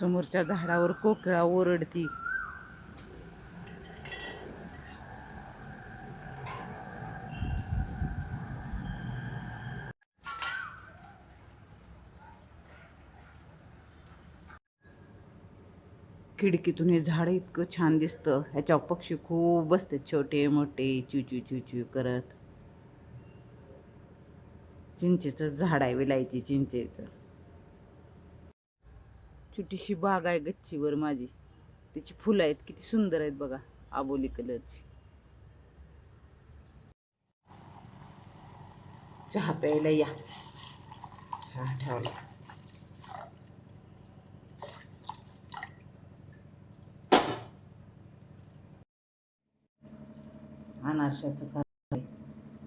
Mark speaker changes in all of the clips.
Speaker 1: समोरच्या झाडावर कोकिळा ओरडती. खिडकीतून हे झाड इतकं छान दिसतं. ह्याच्यावर पक्षी खूप बसतात छोटे मोठे चुचू चुचू करत. चिंचेचं झाड आहे विलायची चिंचेचं. छोटीशी बाग आहे गच्चीवर माझी. त्याची फुलं आहेत किती सुंदर आहेत बघा आबोली कलरची. चहा प्यायला या. चहा ठेवला अनारशाचं काय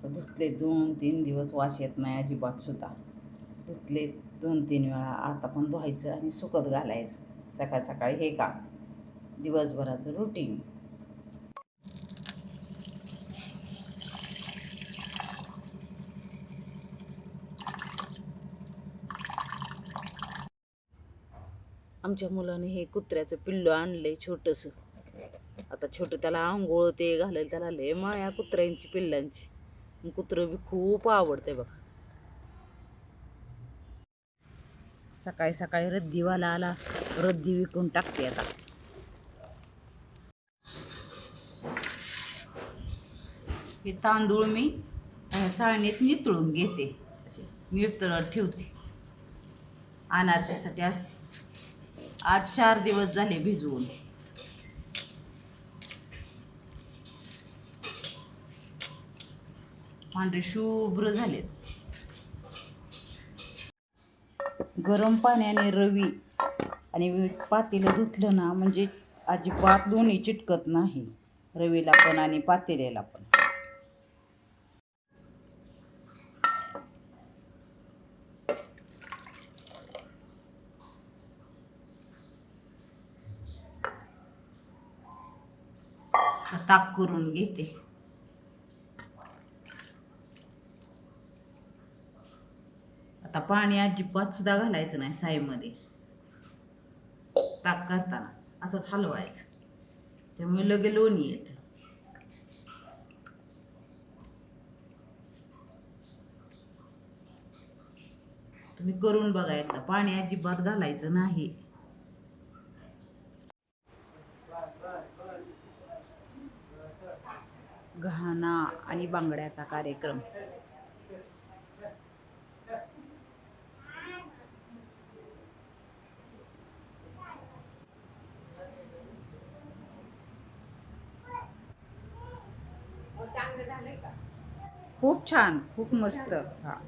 Speaker 1: धुतले दोन तीन दिवस वास येत नाही अजिबात सुद्धा. धुतले दोन तीन वेळा आता पण धुवायचं आणि सुकत घालायचं. सकाळ सकाळी हे काम. दिवसभराचं रुटीन आमच्या मुलाने हे कुत्र्याचं पिल्लू आणलंय छोटंसं. आता छोटं त्याला आंघोळ ते घालेल त्याला लय माया कुत्र्यांची पिल्लांची. कुत्रं बी खूप आवडते बघा. सकाळी सकाळी रद्दीवाला आला रद्दी विकून टाकते आता. हे तांदूळ मी चाळणीत नितळून घेते. असे नितळत ठेवते. अनारशासाठी असते आज चार दिवस झाले भिजवून. पांढरे शुभ्र झालेत. गरम पाण्याने रवी आणि पातेलं धुतलं ना म्हणजे अजिबात दोन्ही चिटकत नाही. रवीला पण आणि पातेल्याला पण. ताक करून घेते. आता पाणी अजिबात सुद्धा घालायचं नाही साईमध्ये. ताक करताना असंच हलवायचं. त्यामुळे लगे लोणी येतं. तुम्ही करून बघा एकदा. पाणी अजिबात घालायचं नाही. घाणा आणि बांगड्याचा कार्यक्रम. खूप छान खूप मस्त. हा.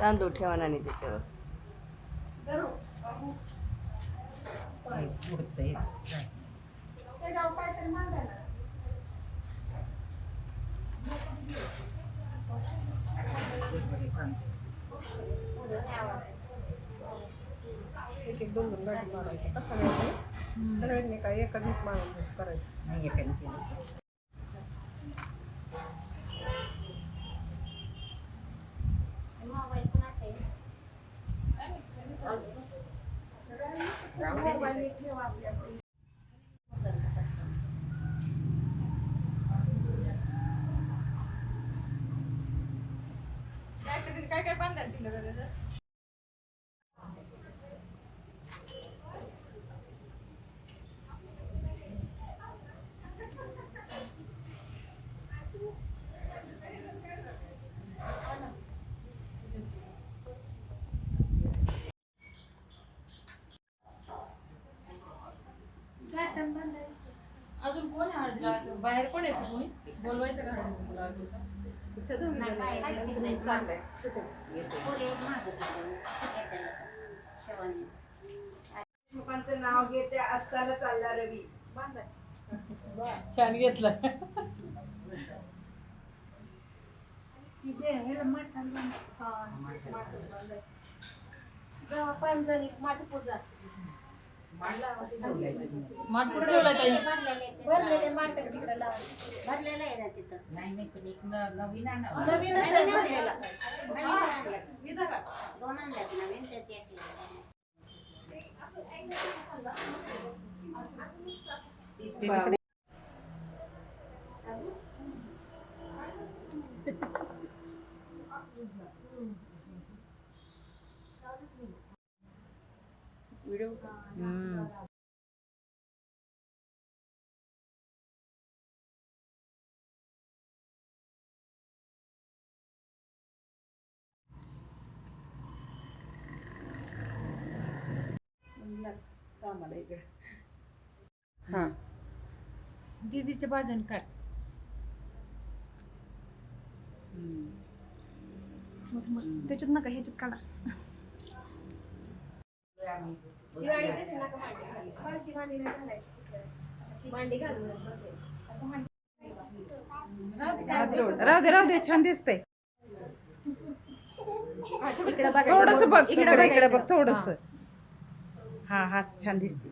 Speaker 2: तांदूळ ठेवा आणि त्याच्यावर.
Speaker 3: एक एक दोन दोन गाठी मारायची. तसं नाही सर्वांनी काय एकाच मारून करायचं.
Speaker 1: नाही एकाने केलं
Speaker 3: काय काय बांधायला दिलं बाहेर कोण येते कोणी बोलवायचं जण shooting.
Speaker 2: लोकांचं नाव घेते असताना चालला रवी.
Speaker 3: छान घेतलं. माठ कुठे ठेवलाय ताई?
Speaker 4: भरलेले मार्केट तिकडे लावून. भरलेलं आहे ना तिथं. नवीन भरलेला. दोन आणल्यात नवीन त्यात एक.
Speaker 1: हम्म.
Speaker 2: कामाला इकडे
Speaker 1: हा
Speaker 3: दीदीच्या बाजून काढ
Speaker 1: हम्म.
Speaker 3: त्याच्यात नका ह्याच्यात काढा
Speaker 4: शिवाळी कशी नका मांडी घालू. खालची मांडी नाही घालायची. मांडी घालूनच बसेल. असं मांडी
Speaker 1: राहू दे राहू दे. छान दिसतंय.
Speaker 3: बघा
Speaker 1: थोडस बघ.
Speaker 3: इकडे
Speaker 1: इकडे इकडे बघ. थोडस. हा हा छान दिसते.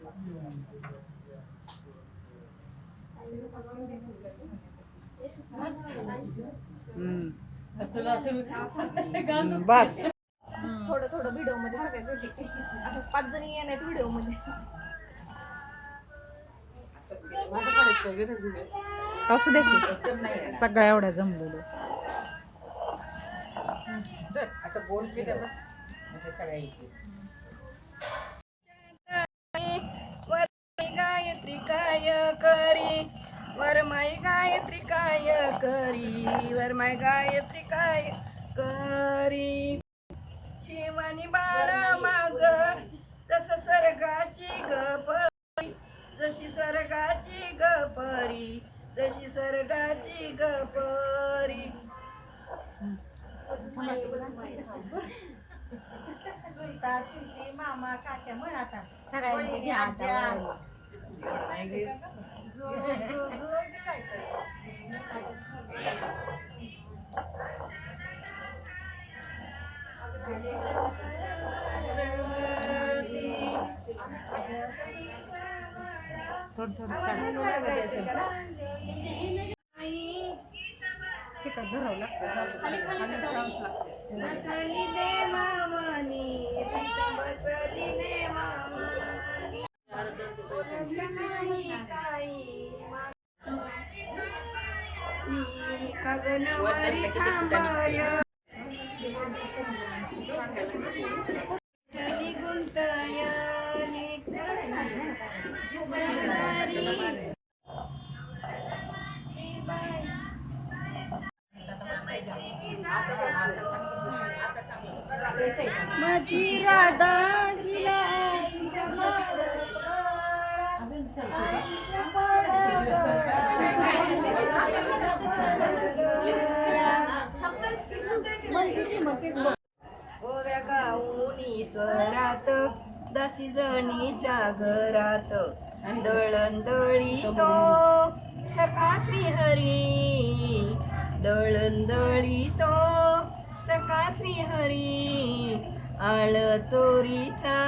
Speaker 1: बस.
Speaker 4: होतं व्हिडिओमध्ये सगळ्याच पाच जणी येणार व्हिडिओमध्ये
Speaker 1: असू दे की. सगळ्या एवढ्या जमलेलं असं बोल म्हणजे सगळ्या
Speaker 2: गायत्री काय करी वरमाई गायत्री काय करी? वरमाई गायत्री काय करी? शिवानी बाळा माझ तस स्वर्गाची गपरी जशी स्वर्गाची गपरी जशी स्वर्गाची गपरी
Speaker 4: मामा काक्या म्हण आता
Speaker 3: सगळ्यांची
Speaker 4: आज्या.
Speaker 1: थोडं थोडं
Speaker 2: बसली दे मामानी बसली दे मामानी नाही काही गुंतयली जगदारी माझी राधा हिला आईच्या गोव्या स्वरात दासी जणीच्या घरात. दळण तो सखा श्रीहरी दळण तो सखा श्रीहरी. आळ चोरीचा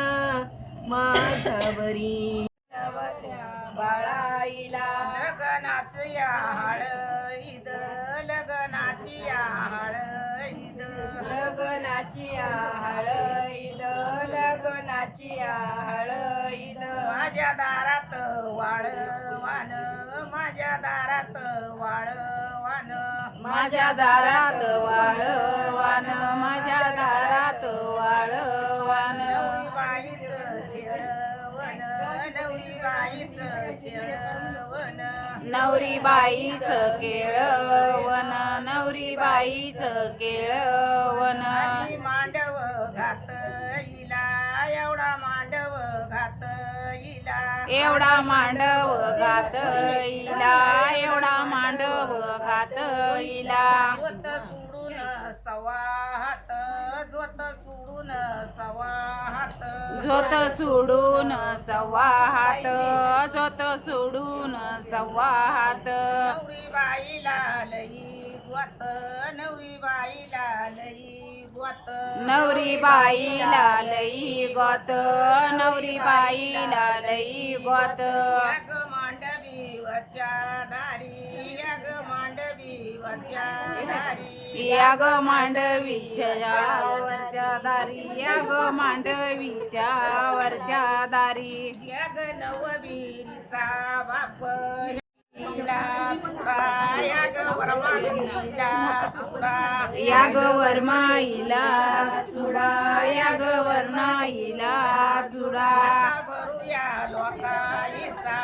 Speaker 2: माझ्यावरी. बाळाईला
Speaker 1: लगनाच या हळद लग्नाची हळद माझ्या दारात वाळवान माझ्या दारात वाळवान
Speaker 2: माझ्या दारात वाळवान माझ्या दारात वाळवान
Speaker 1: नवरी बाईच खेळवण नवरी बाईच खेळवण.
Speaker 2: नवरी बाईच केळवन नवरी बाईच केळवन
Speaker 1: एवढा मांडव घात इला
Speaker 2: एवढा मांडव घात इला.
Speaker 1: सोडून सवा हात जोत सोडून सवा हात
Speaker 2: झोत सोडून सव्वा हात झोत सोडून सव्वा हात
Speaker 1: नवरी बाईला लई गोत नवरी बाईला लई गोत
Speaker 2: नवरी बाईला लई गोत नवरी बाईला लई गोत.
Speaker 1: याग मांडवी वरच्या दारी याग मांडवी ग मांडवीच्या वरच्या दारी या ग मांडवीच्या वरच्या दारी.
Speaker 5: याग बाप
Speaker 1: या ग वरमाईला चुडा या ग वरमाईला चुडा.
Speaker 5: भरूया लोकाईचा